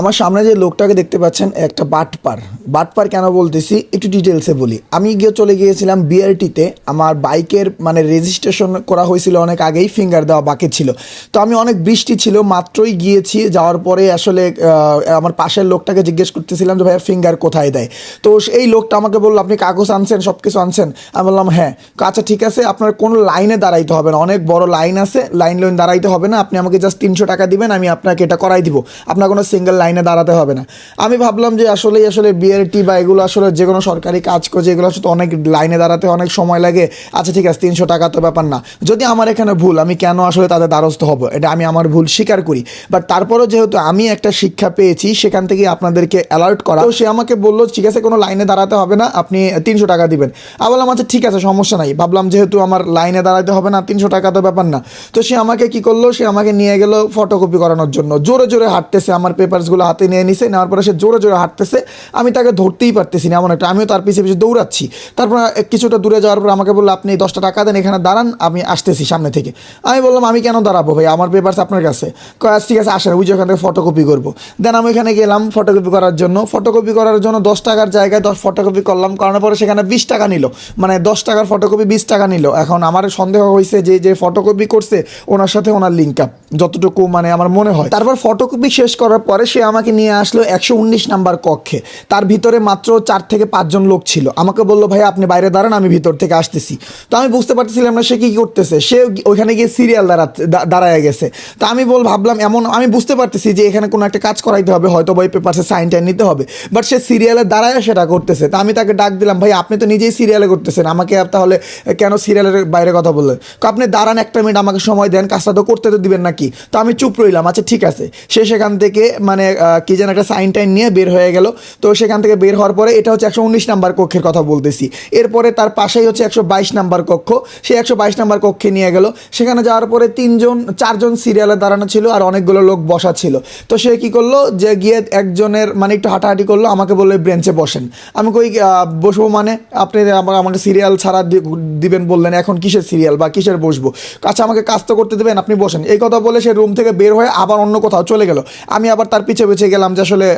আমার সামনে যে লোকটাকে দেখতে পাচ্ছেন, একটা বাটপার। বাটপার কেন বলতেছি? একটু ডিটেলসে বলি। আমি গিয়ে চলে গিয়েছিলাম বিআরটিতে আমার বাইকের মানে রেজিস্ট্রেশন করা হয়েছিল অনেক আগেই ফিঙ্গার দেওয়া বাকি ছিল। তো আমি অনেক বৃষ্টি ছিল, মাত্রই গিয়েছি। যাওয়ার পরে আসলে আমার পাশের লোকটাকে জিজ্ঞেস করতেছিলাম যে, ভাইয়া ফিঙ্গার কোথায় দেয়? তো এই লোকটা আমাকে বলল, আপনি কাগজ আনছেন সব কিছু আনছেন? আমি বললাম হ্যাঁ। আচ্ছা ঠিক আছে। আপনার কোনো লাইনে দাঁড়াইতে হবে না। অনেক বড় লাইন আছে। লাইন লাইন দাঁড়াইতে হবে না। আপনি আমাকে জাস্ট তিনশো টাকা দিবেন, আমি আপনাকে এটা করাই দিব। আপনার কোনো সিঙ্গেল লাইনে দাঁড়াতে হবে না। আমি ভাবলাম যে আসলেই আসলে বিআরটি বা এগুলো আসলে যে কোনো সরকারি কাজ করছে এগুলো আসলে অনেক লাইনে দাঁড়াতে অনেক সময় লাগে আচ্ছা ঠিক আছে, তিনশো টাকা তো ব্যাপার না। যদি আমার এখানে ভুল, আমি কেন আসলে তাদের দ্বারস্থ হব? এটা আমি আমার ভুল স্বীকার করি। বাট তারপরেও যেহেতু আমি একটা শিক্ষা পেয়েছি, সেখান থেকে আপনাদেরকে অ্যালার্ট করা। তো সে আমাকে বলল, ঠিক আছে, কোনো লাইনে দাঁড়াতে হবে না, আপনি তিনশো টাকা দিবেন। আমি বললাম আচ্ছা ঠিক আছে, সমস্যা নাই। ভাবলাম যেহেতু আমার লাইনে দাঁড়াতে হবে না, তিনশো টাকা তো ব্যাপার না। তো সে আমাকে কি করল? সে আমাকে নিয়ে গেল ফটোকপি করানোর জন্য। জোরে জোরে হাঁটতেছে, আমার পেপারসগুলো হাতে নিয়ে নিছে নেওয়ার পরে সে জোরে জোরে হাঁটতেছে। আমি তাকে ধরতেই পারতেছি না এমন একটা আমিও তার পিছিয়ে পিছিয়ে দৌড়াচ্ছি। তারপর কিছুটা দূরে যাওয়ার পর আমাকে বলল আপনি দশটা টাকা দেন এখানে দাঁড়ান আমি আসতেছি সামনে থেকে। আমি বললাম আমি কেন দাঁড়াবো ভাই? আমার পেপারস আপনার কাছে। কয়, আচ্ছা, ঠিক আছে আসেন ওই যে ওখান থেকে ফটোকপি করব। দেন আমি ওখানে গেলাম ফটোকপি করার জন্য। ফটোকপি করার জন্য দশ টাকার জায়গায় দশ ফটোকপি করলাম করানোর পরে সেখানে বিশ টাকা নিল। মানে দশ টাকার ফটোকপি বিশ টাকা নিল। এখন আমার সন্দেহ হয়েছে যে যে ফটোকপি করছে ওনার সাথে ওনার লিঙ্ক আপ যতটুকু মানে আমার মনে হয়। তারপর ফটোকপি শেষ করার পরে সে আমাকে নিয়ে আসলো একশো উনিশ নাম্বার কক্ষে। তার ভিতরে মাত্র চার থেকে পাঁচজন লোক ছিল। আমাকে বলল ভাই আপনি বাইরে দাঁড়ান, আমি ভিতর থেকে আসতেছি। তো আমি বুঝতে পারতেছিলাম না সে কি করতেছে। সে ওইখানে গিয়ে সিরিয়াল দাঁড়াতে দাঁড়ায় গেছে। তো আমি বল, ভাবলাম এমন, আমি বুঝতে পারতেছি যে এখানে কোনো একটা কাজ করাইতে হবে, হয়তো বই পেপারসে সাইন টাইন নিতে হবে। বাট সে সিরিয়ালে দাঁড়ায় সেটা করতেছে। তো আমি তাকে ডাক দিলাম ভাই আপনি তো নিজেই সিরিয়ালে করতেছেন, আমাকে তাহলে কেন সিরিয়ালের বাইরে কথা বললেন? আপনি দাঁড়ান একটা মিনিট আমাকে সময় দেন, কাজটা তো করতে তো দিবেন নাকি? তো আমি চুপ রইলাম আচ্ছা ঠিক আছে। সে সেখান থেকে মানে কি যেন একটা সাইন টাইন নিয়ে বের হয়ে গেল। তো সেখান থেকে বের হওয়ার পরে এটা হচ্ছে একশো উনিশ নাম্বার কক্ষের কথা বলতেছি। এরপরে তার পাশেই হচ্ছে একশো বাইশ নাম্বার কক্ষ। সে একশো বাইশ নাম্বার কক্ষে নিয়ে গেল। সেখানে যাওয়ার পরে তিনজন, চারজন সিরিয়ালে দাঁড়ানো ছিল আর অনেকগুলো লোক বসা ছিল। তো সে কি করল? যে গিয়ে একজনের মানে একটু হাঁটাহাঁটি করল, আমাকে বলল ব্রেঞ্চে বসেন। আমি কই বসবো মানে? আপনি আমার, আমাকে সিরিয়াল ছাড়া দিবেন বললেন, এখন কিসের সিরিয়াল বা কিসের বসবো? আচ্ছা আমাকে কাজ তো করতে দেবেন, আপনি বসেন। এই কথা বলে সে রুম থেকে বের হয়ে আবার অন্য কোথাও চলে গেল। আমি আবার তার পিছে পিছে গেলাম যে আসলে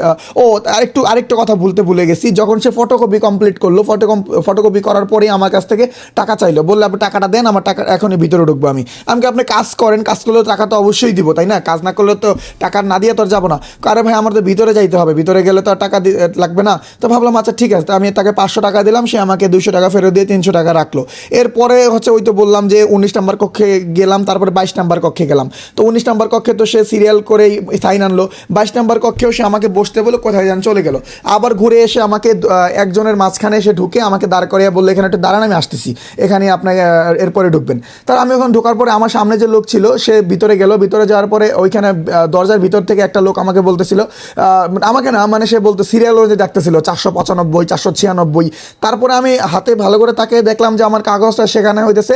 ও, আরেকটু, আরেকটা কথা বলতে ভুলে গেছি। যখন সে ফটোকপি কমপ্লিট করল ফটো ফটোকপি করার পরেই আমার কাছ থেকে টাকা চাইলো। বললে, আপনি টাকাটা দেন, আমার টাকা, এখনই ভিতরে ঢুকবো আমি। আমাকে আপনি কাজ করেন, কাজ করলে টাকা তো অবশ্যই দিব, তাই না? কাজ না করলে তো টাকা না দিয়ে তো আর যাব না। আরে ভাই আমার তো ভিতরে যাইতে হবে। ভিতরে গেলে তো আর টাকা লাগবে না। তো ভাবলাম আচ্ছা ঠিক আছে। তো আমি তাকে পাঁচশো টাকা দিলাম, সে আমাকে দুশো টাকা ফেরত দিয়ে তিনশো টাকা রাখল। এরপরে হচ্ছে ওই তো বললাম যে, উনিশ নাম্বার কক্ষে গেলাম, তারপরে বাইশ নাম্বার কক্ষে গেলাম। তো উনিশ নাম্বার কক্ষে তো সে সিরিয়াল করেই সাইন আনলো। বাইশ নাম্বার কক্ষেও সে আমাকে বসতে বলে কোথায় যান চলে গেল। আবার ঘুরে এসে আমাকে একজনের মাঝখানে এসে ঢুকে আমাকে দাঁড় করিয়ে বলল, এখানে একটু দাঁড়ান, আমি আসতেছি। এখানে আপনাকে এরপরে ঢুকবেন। তার আমি ওখানে ঢোকার পরে আমার সামনে যে লোক ছিল, সে ভিতরে গেল। ভিতরে যাওয়ার পরে ওইখানে দরজার ভিতর থেকে একটা লোক আমাকে বলতেছিল আমাকে না মানে সে বলতো, সিরিয়াল অনুযায়ী ডাকতেছিল চারশো পঁচানব্বই, চারশো ছিয়ানব্বই। তারপরে আমি হাতে ভালো করে তাকে দেখলাম যে আমার কাগজটা সেখানে হইতেছে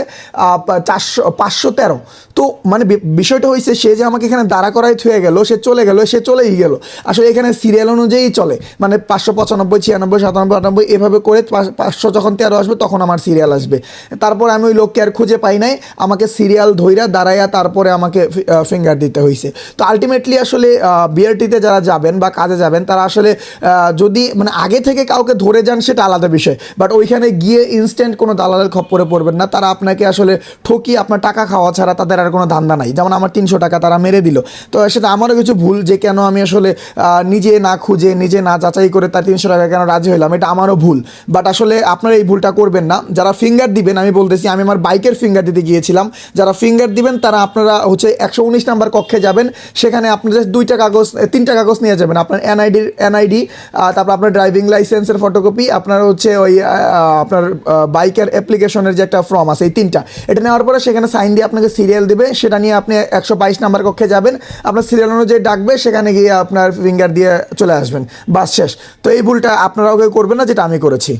চারশো, পাঁচশো তেরো। তো মানে বিষয়টা হয়েছে সে যে আমাকে এখানে দাঁড়া করাই থুয়ে গেল, সে চলে গেল, সে চলেই গেল। আসলে এখানে সিরিয়াল অনুযায়ী চলে। মানে পাঁচশো পঁচানব্বই, ছিয়ানব্বই, সাতানব্বই, আটানব্বই, এভাবে করে পাঁচশো যখন তেরো আসবে, তখন আমার সিরিয়াল আসবে। তারপর আমি ওই লোককে আর খুঁজে পাই নাই। আমাকে সিরিয়াল ধইরা দাঁড়াইয়া তারপরে আমাকে ফিঙ্গার দিতে হয়েছে তো আলটিমেটলি আসলে বিআরটিতে যারা যাবেন বা কাজে যাবেন, তারা আসলে যদি মানে আগে থেকে কাউকে ধরে যান, সেটা আলাদা বিষয়। বাট ওইখানে গিয়ে ইনস্ট্যান্ট কোনো দালালের খপ্পরে পড়বেন না। তারা আপনাকে আসলে ঠকিয়ে আপনার টাকা খাওয়া ছাড়া তাদের আর কোনো ধান্দা নাই। যেমন আমার তিনশো টাকা তারা মেরে দিল। তো সেটা আমারও কিছু ভুল যে কেন আমি আসলে নিজে না খুঁজে, নিজে না যাচাই করে তার তিনশো টাকা কেন রাজি হইলাম? এটা আমারও ভুল। বাট আসলে আপনারা এই ভুলটা করবেন না। যারা ফিঙ্গার দিবেন, আমি বলতেছি, আমি আমার বাইকের ফিঙ্গার দিতে গিয়েছিলাম। যারা ফিঙ্গার দিবেন, তারা আপনারা হচ্ছে একশো উনিশ নাম্বার কক্ষে যাবেন। সেখানে আপনাদের দুইটা কাগজ তিনটা কাগজ নিয়ে যাবেন। আপনার এনআইডি এনআইডি তারপর আপনার ড্রাইভিং লাইসেন্সের ফটোকপি আপনার হচ্ছে ওই আপনার বাইকের অ্যাপ্লিকেশনের যে একটা ফর্ম আছে, এই তিনটা। এটা নেওয়ার পরে সেখানে সাইন দিয়ে আপনাকে সিরিয়াল দিবে। সেটা নিয়ে আপনি একশো বাইশ নাম্বার কক্ষে যাবেন। আপনার সিরিয়াল অনুযায়ী ডাকবে। সেখানে গিয়ে আপনার ফিঙ্গার দিয়ে চলে আসবেন। বাস শেষ। তো এই ভুলটা আপনারাও কেউ করবেন না, যেটা আমি করেছি।